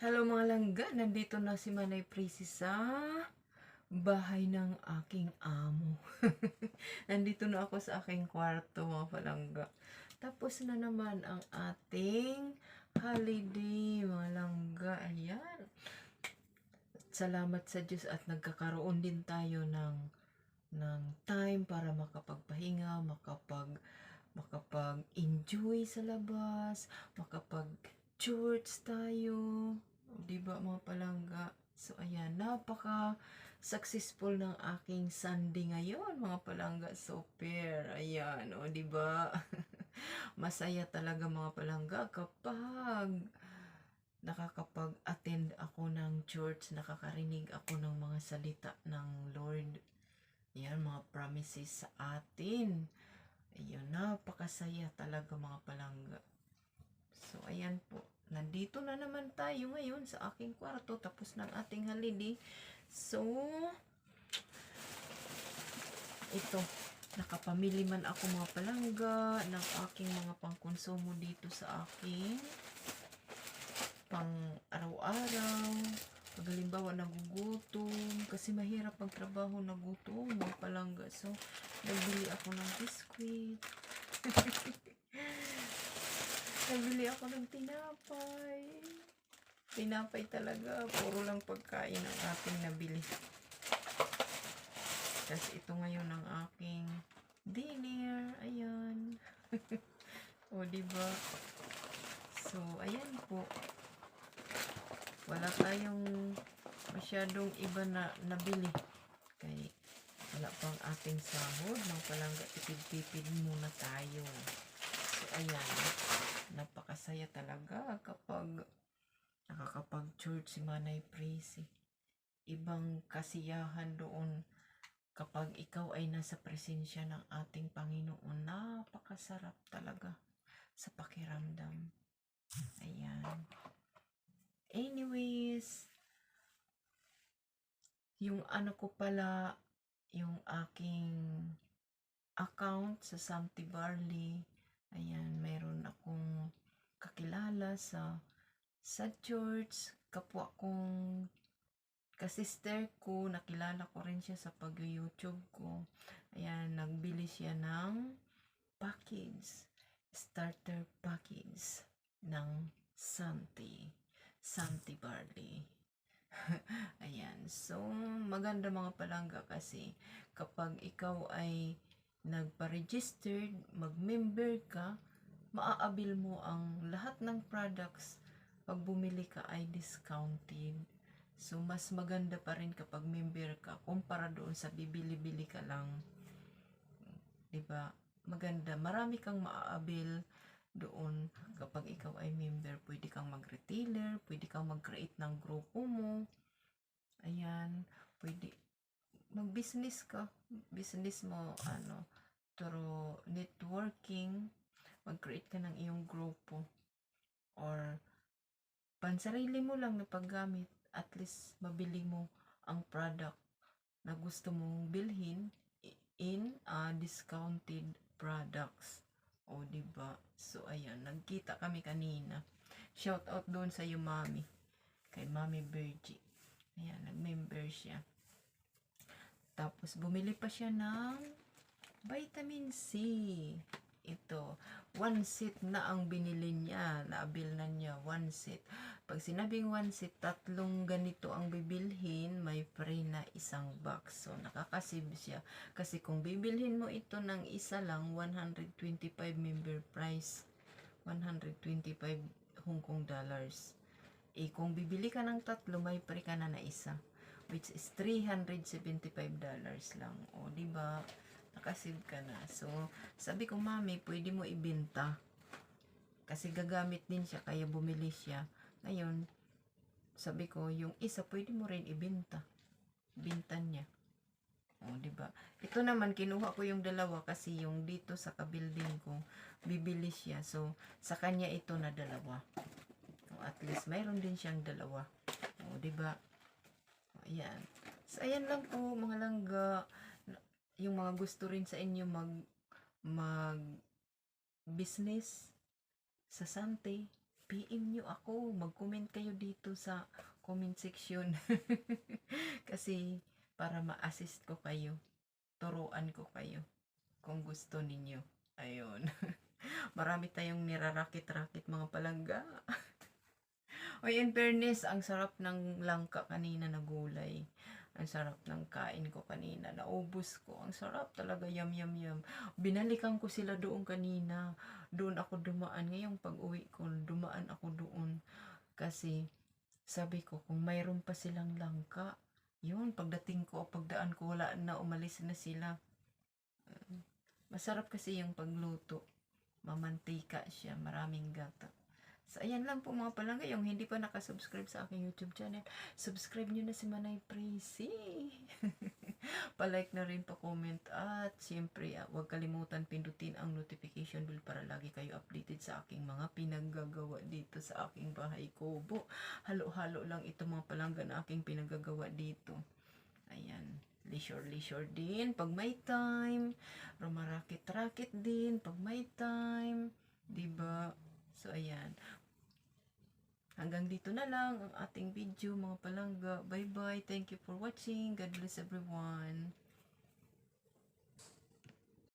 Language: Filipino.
Hello mga langga, nandito na si Manay Prissy sa bahay ng aking amo. nandito na ako sa aking kwarto mga palangga. Tapos na naman ang ating holiday mga langga. Ayan. Salamat sa Diyos at nagkakaroon din tayo ng ng time para makapagpahinga, makapag makapag-enjoy sa labas, makapag church tayo, 'di ba mga palangga? So ayan, napaka successful ng aking Sunday ngayon, mga palangga. Super. Ayan, o 'di ba? Masaya talaga mga palangga kapag nakakapag-attend ako ng church, nakakarinig ako ng mga salita ng Lord. Yan, mga promises sa atin. Ayun, napakasaya talaga mga palangga. So, ayan po. Nandito na naman tayo ngayon sa aking kwarto tapos ng ating holiday. So, ito, nakapamili man ako mga palangga ng aking mga pangkonsumo dito sa aking pang araw-araw. Pag halimbawa nagugutom, kasi mahirap magtrabaho nagutom, mga palangga. So, nagbili ako ng biskuit. Nabili ako ng tinapay. Tinapay talaga. Puro lang pagkain ang ating nabili. Tapos ito ngayon ang aking dinner. Ayan. o, diba? So, ayan po. Wala tayong masyadong iba na nabili. Kaya wala pang ating sahod. Nang palangga tipid-tipid muna tayo. So, ayan napakasaya talaga kapag nakakapag-church si Manay Prissy. Ibang kasiyahan doon kapag ikaw ay nasa presensya ng ating Panginoon. Napakasarap talaga sa pakiramdam. Ayan. Anyways, yung ano ko pala, yung aking account sa Samti Barley, Ayan, mayroon akong kakilala sa sa church, kapwa kong kasister ko, nakilala ko rin siya sa pag-YouTube ko. Ayan, nagbili siya ng package, starter package ng Santi, Santi Barley. Ayan, so maganda mga palangga kasi kapag ikaw ay nagpa-registered, mag-member ka, maaabil mo ang lahat ng products pag bumili ka ay discounted. So, mas maganda pa rin kapag member ka kumpara doon sa bibili-bili ka lang. ba? Maganda. Marami kang maaabil doon kapag ikaw ay member. Pwede kang mag-retailer, pwede kang mag-create ng grupo mo. Ayan, pwede mag-business ka, business mo, ano, through networking, mag-create ka ng iyong grupo, or pansarili mo lang na paggamit, at least mabili mo ang product na gusto mong bilhin in uh, discounted products. O, ba? So, ayan, nagkita kami kanina. Shout out doon sa iyo, Mami. Kay Mami Virgie. Ayan, nag-member siya. Tapos, bumili pa siya ng vitamin C. Ito, one set na ang binili niya. Naabil na niya, one set. Pag sinabing one set, tatlong ganito ang bibilhin, may free na isang box. So, nakakasib siya. Kasi kung bibilhin mo ito ng isa lang, 125 member price. 125 Hong Kong dollars. Eh, kung bibili ka ng tatlo, may free ka na na isa which is 375 dollars lang. O, di ba? Nakasave ka na. So, sabi ko, mami, pwede mo ibenta. Kasi gagamit din siya, kaya bumili siya. Ngayon, sabi ko, yung isa, pwede mo rin ibenta. Binta niya. O, di ba? Ito naman, kinuha ko yung dalawa kasi yung dito sa kabuilding ko, bibili siya. So, sa kanya ito na dalawa. O, at least, mayroon din siyang dalawa. O, di ba? Ayan. So, ayan lang po, mga langga. Yung mga gusto rin sa inyo mag mag business sa Sante. PM nyo ako. Mag-comment kayo dito sa comment section. Kasi para ma-assist ko kayo. Turuan ko kayo. Kung gusto ninyo. Ayun. Marami tayong nirarakit-rakit mga palangga. Oy, in fairness, ang sarap ng langka kanina na gulay. Ang sarap ng kain ko kanina. Naubos ko. Ang sarap talaga. Yum, yum, yum. Binalikan ko sila doon kanina. Doon ako dumaan. Ngayong pag-uwi ko, dumaan ako doon. Kasi, sabi ko, kung mayroon pa silang langka, yun, pagdating ko, pagdaan ko, wala na, umalis na sila. Mm. Masarap kasi yung pagluto. Mamantika siya, maraming gata. So, ayan lang po mga palangga. Yung hindi pa nakasubscribe sa aking YouTube channel, subscribe nyo na si Manay Prissy. Palike na rin, pa-comment. At siyempre, ah, huwag kalimutan pindutin ang notification bell para lagi kayo updated sa aking mga pinaggagawa dito sa aking bahay kubo. Halo-halo lang ito mga palangga na aking pinaggagawa dito. Ayan. Leisure-leisure din pag may time. Rumarakit-rakit din pag may time. 'Di ba? So, ayan. Hanggang dito na lang ang ating video mga palangga. Bye-bye. Thank you for watching. God bless everyone.